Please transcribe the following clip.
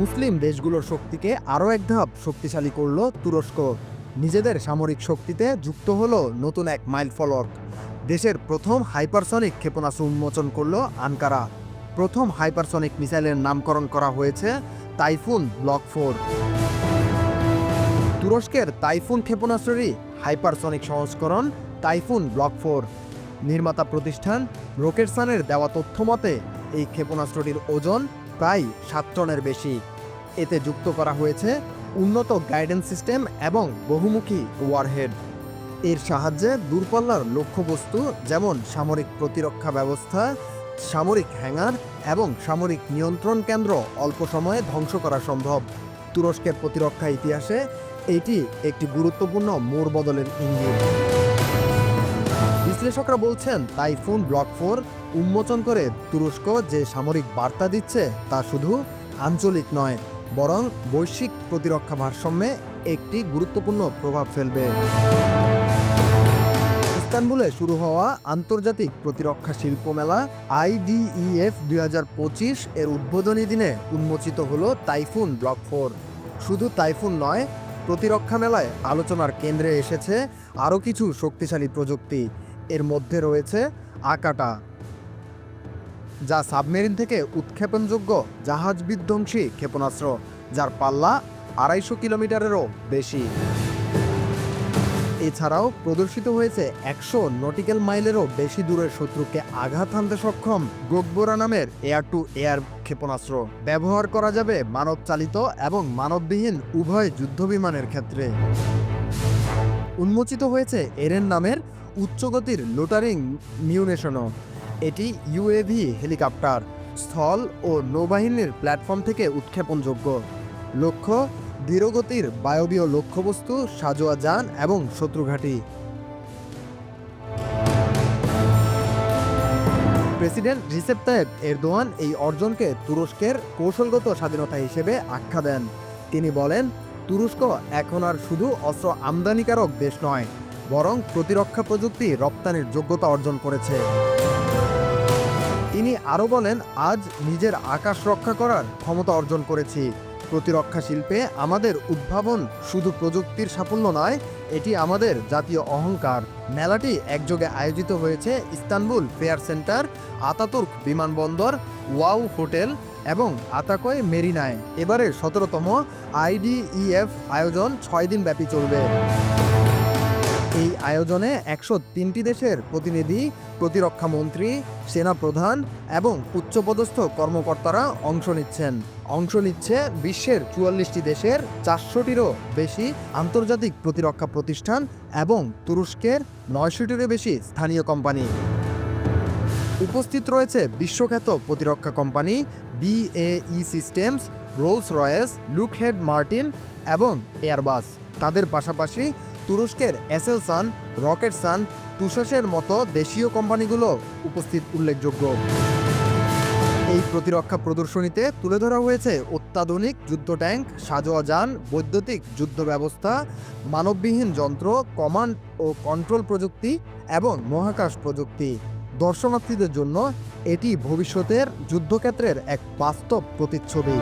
মুসলিম দেশগুলোর শক্তিকে আরও এক ধাপ শক্তিশালী করল তুরস্ক। নিজেদের সামরিক শক্তিতে যুক্ত হলো নতুন এক মাইল ফলক। দেশের প্রথম হাইপারসনিক ক্ষেপণাস্ত্র উন্মোচন করল আনকারা। প্রথম হাইপারসনিক মিসাইলের নামকরণ করা হয়েছে তাইফুন ব্লক ফোর। তুরস্কের তাইফুন ক্ষেপণাস্ত্রেরই হাইপারসনিক সংস্করণ তাইফুন ব্লক ফোর। নির্মাতা প্রতিষ্ঠান রোকেটসানের দেওয়া তথ্য মতে, এই ক্ষেপণাস্ত্রটির ওজন প্রায় সাত টনের বেশি। এতে যুক্ত করা হয়েছে উন্নত গাইডেন্স সিস্টেম এবং বহুমুখী ওয়ারহেড। এর সাহায্যে দূরপাল্লার লক্ষ্যবস্তু যেমন সামরিক প্রতিরক্ষা ব্যবস্থা, সামরিক হ্যাঙ্গার এবং সামরিক নিয়ন্ত্রণ কেন্দ্র অল্প সময়ে ধ্বংস করা সম্ভব। তুরস্কের প্রতিরক্ষা ইতিহাসে এটি একটি গুরুত্বপূর্ণ মোড় বদলের ইঙ্গিত। বিশ্লেষকরা বলছেন তাইফুন ব্লক ফোর উন্মোচন করে তুরস্ক যে সামরিক বার্তা দিচ্ছে তা শুধু আঞ্চলিক নয়, বরং বৈশ্বিক প্রতিরক্ষা ভারসাম্যে একটি গুরুত্বপূর্ণ প্রভাব ফেলবে। ইস্তানবুলে শুরু হওয়া আন্তর্জাতিক প্রতিরক্ষা শিল্প মেলা আইডিইএফ দুই হাজার পঁচিশ এর উদ্বোধনী দিনে উন্মোচিত হলো তাইফুন ব্লক ফোর। শুধু তাইফুন নয়, প্রতিরক্ষা মেলায় আলোচনার কেন্দ্রে এসেছে আরও কিছু শক্তিশালী প্রযুক্তি। এর মধ্যে রয়েছে আকাটা, যা সাবমেরিন থেকে উৎক্ষেপণযোগ্য জাহাজ বিধ্বংসী ক্ষেপণাস্ত্র, যার পাল্লা আড়াইশো কিলোমিটারেরও বেশি। এছাড়াও প্রদর্শিত হয়েছে একশো নটিক্যাল মাইলেরও বেশি দূরের শত্রুকে আঘাত হানতে সক্ষম গোকবোরা নামের এয়ার টু এয়ার ক্ষেপণাস্ত্র। ব্যবহার করা যাবে মানব চালিত এবং মানববিহীন উভয় যুদ্ধবিমানের ক্ষেত্রে। উন্মোচিত হয়েছে এরেন নামের উচ্চগতির লোটারিং মিউনেশনও। এটি ইউএভি হেলিকপ্টার, স্থল ও নৌবাহিনীর প্ল্যাটফর্ম থেকে উৎক্ষেপণযোগ্য। লক্ষ্য, ধীরগতির বায়বীয় লক্ষ্যবস্তু, সাজোয়া যান এবং শত্রুঘাটি। প্রেসিডেন্ট রিসেপ তায়েব এরদোয়ান এই অর্জনকে তুরস্কের কৌশলগত স্বাধীনতা হিসেবে আখ্যা দেন। তিনি বলেন, তুরস্ক এখন আর শুধু অস্ত্র আমদানিকারক দেশ নয় বরং প্রতিরক্ষা প্রযুক্তি রপ্তানির যোগ্যতা অর্জন করেছে। তিনি আরও বলেন, আজ নিজের আকাশ রক্ষা করার ক্ষমতা অর্জন করেছি। প্রতিরক্ষা শিল্পে আমাদের উদ্ভাবন শুধু প্রযুক্তির সাফল্য নয়, এটি আমাদের জাতীয় অহংকার। মেলাটি একযোগে আয়োজিত হয়েছে ইস্তানবুল ফেয়ার সেন্টার, আতাতুর্ক বিমানবন্দর, ওয়াও হোটেল এবং আতাকয় মেরিনায়। এবারের সতেরোতম আইডিইএফ আয়োজন ছয় দিন ব্যাপী চলবে। এই আয়োজনে একশো তিনটি দেশের প্রতিনিধি, প্রতিরক্ষা মন্ত্রী, সেনাপ্রধান এবং উচ্চপদস্থ কর্মকর্তারা অংশ নিচ্ছেন। অংশ নিচ্ছে বিশ্বের চুয়াল্লিশটি দেশের চারশোটিরও বেশি আন্তর্জাতিক প্রতিরক্ষা প্রতিষ্ঠান এবং তুরস্কের নয়শোটিরও বেশি স্থানীয় কোম্পানি। উপস্থিত রয়েছে বিশ্বখ্যাত প্রতিরক্ষা company BAE systems, Rolls Royce, Lockheed Martin এবং এয়ারবাস। তাদের পাশাপাশি তুরস্কের এসেলসান রকেটসান তুষাসের মতো দেশীয় কোম্পানিগুলো উপস্থিত উল্লেখযোগ্য। এই প্রতিরক্ষা প্রদর্শনীতে তুলে ধরা হয়েছে অত্যাধুনিক যুদ্ধ ট্যাঙ্ক, সাজোয়া যান, বৈদ্যুতিক যুদ্ধ ব্যবস্থা, মানববিহীন যন্ত্র, কমান্ড ও কন্ট্রোল প্রযুক্তি এবং মহাকাশ প্রযুক্তি। দর্শনার্থীদের জন্য এটি ভবিষ্যতের যুদ্ধক্ষেত্রের এক বাস্তব প্রতিচ্ছবি।